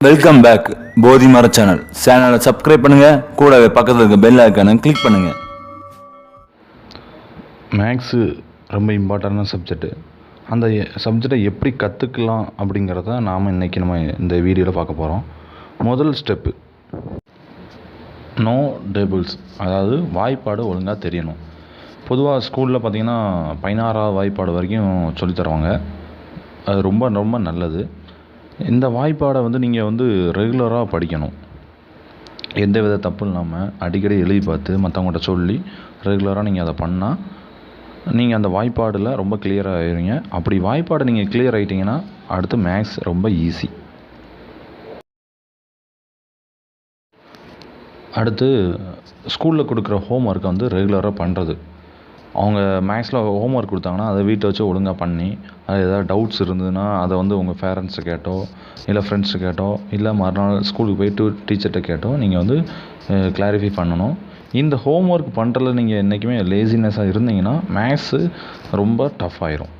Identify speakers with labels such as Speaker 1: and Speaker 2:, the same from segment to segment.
Speaker 1: Welcome back போதி மர channel சேனலை சப்ஸ்கிரைப் பண்ணுங்கள் கூடவே பக்கத்தில் இருக்க பெல் ஐக்கானை கிளிக் பண்ணுங்கள்
Speaker 2: மேக்ஸு ரொம்ப இம்பார்ட்டண்டான சப்ஜெக்ட்டு அந்த சப்ஜெக்டை எப்படி கற்றுக்கலாம் அப்படிங்கிறத நாம் இன்றைக்கி நம்ம இந்த வீடியோவில் பார்க்க போகிறோம் முதல் ஸ்டெப்பு நோ டேபிள்ஸ் அதாவது வாய்ப்பாடு ஒழுங்காக தெரியணும். பொதுவாக ஸ்கூலில் பார்த்தீங்கன்னா பதினாறாவது வாய்ப்பாடு வரைக்கும் சொல்லித்தருவாங்க அது ரொம்ப ரொம்ப நல்லது. இந்த வாய்ப்பாடை வந்து நீங்கள் வந்து ரெகுலராக படிக்கணும். எந்த வித தப்பும் இல்லாமல் அடிக்கடி எழுதி பார்த்து மற்றவங்கள்ட்ட சொல்லி ரெகுலராக நீங்கள் அதை பண்ணால் நீங்கள் அந்த வாய்ப்பாடில் ரொம்ப கிளியராக ஆயிடுவீங்க அப்படி வாய்ப்பாடை நீங்கள் கிளியர் ஆகிட்டீங்கன்னா அடுத்து மேக்ஸ் ரொம்ப ஈஸி அடுத்து ஸ்கூலில் கொடுக்குற ஹோம் ஒர்க்கை வந்து ரெகுலராக பண்ணுறது அவங்க மேக்ஸில் ஹோம் ஒர்க் கொடுத்தாங்கன்னா அதை வீட்டை வச்சு ஒழுங்காக பண்ணி அது ஏதாவது டவுட்ஸ் இருந்ததுன்னா அதை வந்து உங்கள் பேரண்ட்ஸை கேட்டோ இல்லை ஃப்ரெண்ட்ஸை கேட்டோ இல்லை மறுநாள் ஸ்கூலுக்கு போயிட்டு டீச்சர்கிட்ட கேட்டோ நீங்கள் வந்து கிளாரிஃபை பண்ணணும். இந்த ஹோம் ஒர்க் பண்ணுறதுல நீங்கள் என்றைக்குமே லேசினஸ்ஸாக இருந்தீங்கன்னா மேக்ஸு ரொம்ப டஃப் ஆயிரும்.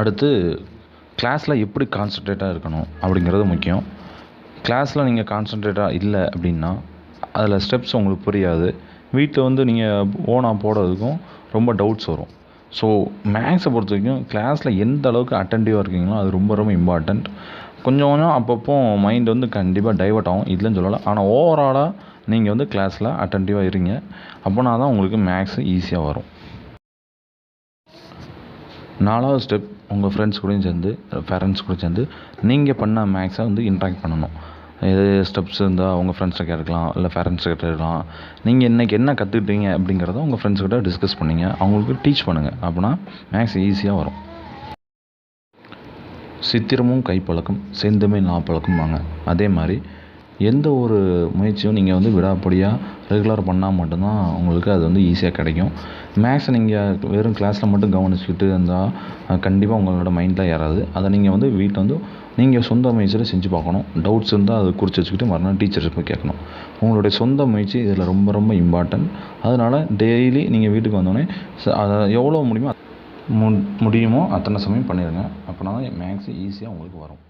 Speaker 2: அடுத்து கிளாஸில் எப்படி கான்சன்ட்ரேட்டாக இருக்கணும் அப்படிங்கிறது முக்கியம். கிளாஸில் நீங்கள் கான்சன்ட்ரேட்டாக இல்லை அப்படின்னா அதில் ஸ்டெப்ஸ் உங்களுக்கு புரியாது. வீட்டில் வந்து நீங்கள் ஓனாக போடுறதுக்கும் ரொம்ப டவுட்ஸ் வரும். ஸோ மேக்ஸை பொறுத்த வரைக்கும் கிளாஸில் எந்த அளவுக்கு அட்டன்டிவாக இருக்கீங்களோ அது ரொம்ப ரொம்ப இம்பார்ட்டண்ட் கொஞ்சம் கொஞ்சம் அப்பப்போ மைண்ட் வந்து கண்டிப்பாக டைவர்ட் ஆகும். இல்லைன்னு சொல்லலை. ஆனால் ஓவராலாக நீங்கள் வந்து கிளாஸில் அட்டன்டிவாக இருங்க. அப்போனா தான் உங்களுக்கு மேக்ஸ் ஈஸியாக வரும். நாலாவது ஸ்டெப் உங்கள் ஃப்ரெண்ட்ஸ் கூடயும் சேர்ந்து பேரண்ட்ஸ் கூட சேர்ந்து நீங்கள் பண்ண மேக்ஸை வந்து இன்ட்ராக்ட் பண்ணணும். எது ஸ்டெப்ஸ் இருந்தால் உங்கள் ஃப்ரெண்ட்ஸை கேட்கலாம் இல்லை பேரண்ட்ஸ் கேட்டுக்கலாம். நீங்கள் இன்றைக்கி என்ன கற்றுக்கிட்டீங்க அப்படிங்கிறத உங்கள் ஃப்ரெண்ட்ஸ் கிட்ட டிஸ்கஸ் பண்ணுங்க. அவங்களுக்கு டீச் பண்ணுங்கள் அப்படின்னா மேக்ஸ் ஈஸியாக வரும். சித்திரமும் கைப்பழக்கம் செந்தமிழ் நாப்பழக்கம்பாங்க. அதே மாதிரி எந்த ஒரு முயற்சியும் நீங்கள் வந்து விடாப்படியாக ரெகுலர் பண்ணால் மட்டும்தான் உங்களுக்கு அது வந்து ஈஸியாக கிடைக்கும். மேக்ஸை நீங்கள் வெறும் கிளாஸில் மட்டும் கவனிச்சுக்கிட்டு இருந்தால் கண்டிப்பாக உங்களோட மைண்டில் ஏறாது. அதை நீங்கள் வந்து வீட்டில் வந்து நீங்கள் சொந்த முயற்சியில் செஞ்சு பார்க்கணும். டவுட்ஸ் இருந்தால் அதை குறித்து வச்சுக்கிட்டு மறுநாள் டீச்சர்ஸ் போய் கேட்கணும். உங்களுடைய சொந்த முயற்சி இதில் ரொம்ப ரொம்ப இம்பார்ட்டன்ட் அதனால் டெய்லி நீங்கள் வீட்டுக்கு வந்தோடனே அதை எவ்வளோ முடியுமோ மு முடியுமோ அத்தனை சமயம் பண்ணிடுங்க அப்படின்னா தான் மேக்ஸ் ஈஸியாக உங்களுக்கு வரும்.